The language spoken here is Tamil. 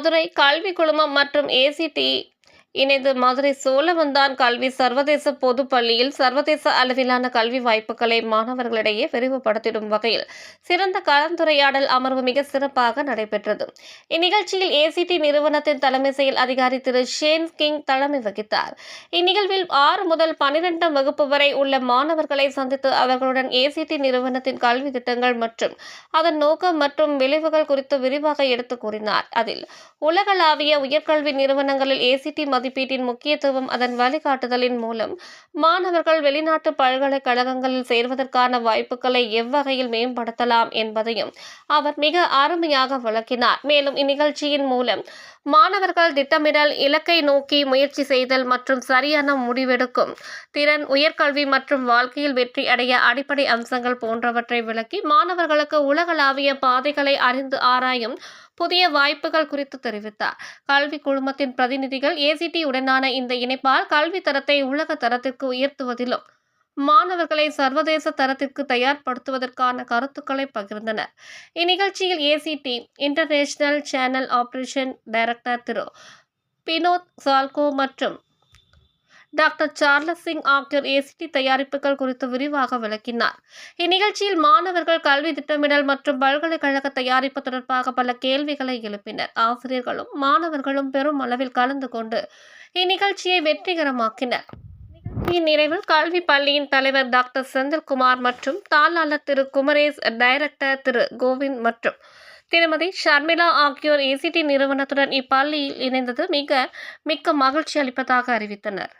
மதுரை கல்வி குழுமம் மற்றும் ஏசிடி இணைந்து மதுரை சோழவந்தான் கல்வி சர்வதேச பொது பள்ளியில் சர்வதேச அளவிலான கல்வி வாய்ப்புகளை மாணவர்களிடையே விரிவுபடுத்திடும் வகையில் சிறந்த கலந்துரையாடல் அமர்வு மிக சிறப்பாக நடைபெற்றது. இந்நிகழ்ச்சியில் ஏசிடி நிறுவனத்தின் தலைமை செயல் அதிகாரி திரு ஷேன் கிங் தலைமை வகித்தார். இந்நிகழ்வில் ஆறு முதல் பனிரெண்டாம் வகுப்பு வரை உள்ள மாணவர்களை சந்தித்து அவர்களுடன் ஏசிடி நிறுவனத்தின் கல்வி திட்டங்கள் மற்றும் அதன் நோக்கம் மற்றும் விளைவுகள் குறித்து விரிவாக எடுத்து கூறினார். அதில் உலகளாவிய உயர்கல்வி நிறுவனங்களில் ஏசிடி மதிப்பீட்டின் முக்கியத்துவம் அதன் வழிகாட்டுதலின் மூலம் மாணவர்கள் வெளிநாட்டு பல்கலைக்கழகங்களில் சேர்வதற்கான வாய்ப்புகளை எவ்வகையில் மேம்படுத்தலாம் என்பதையும் அவர் மிக அருமையாக விளக்கினார். மேலும் இந்நிகழ்ச்சியின் மூலம் மாணவர்கள் திட்டமிடல் இலக்கை நோக்கி முயற்சி செய்தல் மற்றும் சரியான முடிவெடுக்கும். திறன் உயர்கல்வி மற்றும் வாழ்க்கையில் வெற்றி அடைய அடிப்படை அம்சங்கள் போன்றவற்றை விளக்கி மாணவர்களுக்கு உலகளாவிய பாதைகளை அறிந்து ஆராயும் புதிய வாய்ப்புகள் குறித்து தெரிவித்தார். கல்வி குழுமத்தின் பிரதிநிதிகள் ஏசிடி உடனான இந்த இணைப்பால் கல்வி தரத்தை உலக தரத்திற்கு உயர்த்துவதிலும் மாணவர்களை சர்வதேச தரத்திற்கு தயார்படுத்துவதற்கான கருத்துக்களை பகிர்ந்தனர். இந்நிகழ்ச்சியில் ACT international channel operation director திரு. பினோத் சால்கோ மற்றும் டாக்டர் சார்லஸ் சிங் ஆகியோர் ஏசிடி தயாரிப்புகள் குறித்து விரிவாக விளக்கினார். இந்நிகழ்ச்சியில் மாணவர்கள் கல்வி திட்டமிடல் மற்றும் பல்கலைக்கழக தயாரிப்பு தொடர்பாக பல கேள்விகளை எழுப்பினர். ஆசிரியர்களும் மாணவர்களும் பெரும் அளவில் கலந்து கொண்டு இந்நிகழ்ச்சியை வெற்றிகரமாக்கினர். நிகழ்ச்சியின் நிறைவில் கல்வி பள்ளியின் தலைவர் டாக்டர் செந்தில்குமார் மற்றும் தாளாளர் திரு குமரேஷ் டைரக்டர் திரு கோவிந்த் மற்றும் திருமதி ஷர்மிளா ஆகியோர் ஏசிடி நிறுவனத்துடன் இப்பள்ளியில் இணைந்தது மிக மிக்க மகிழ்ச்சி அளிப்பதாக அறிவித்தனர்.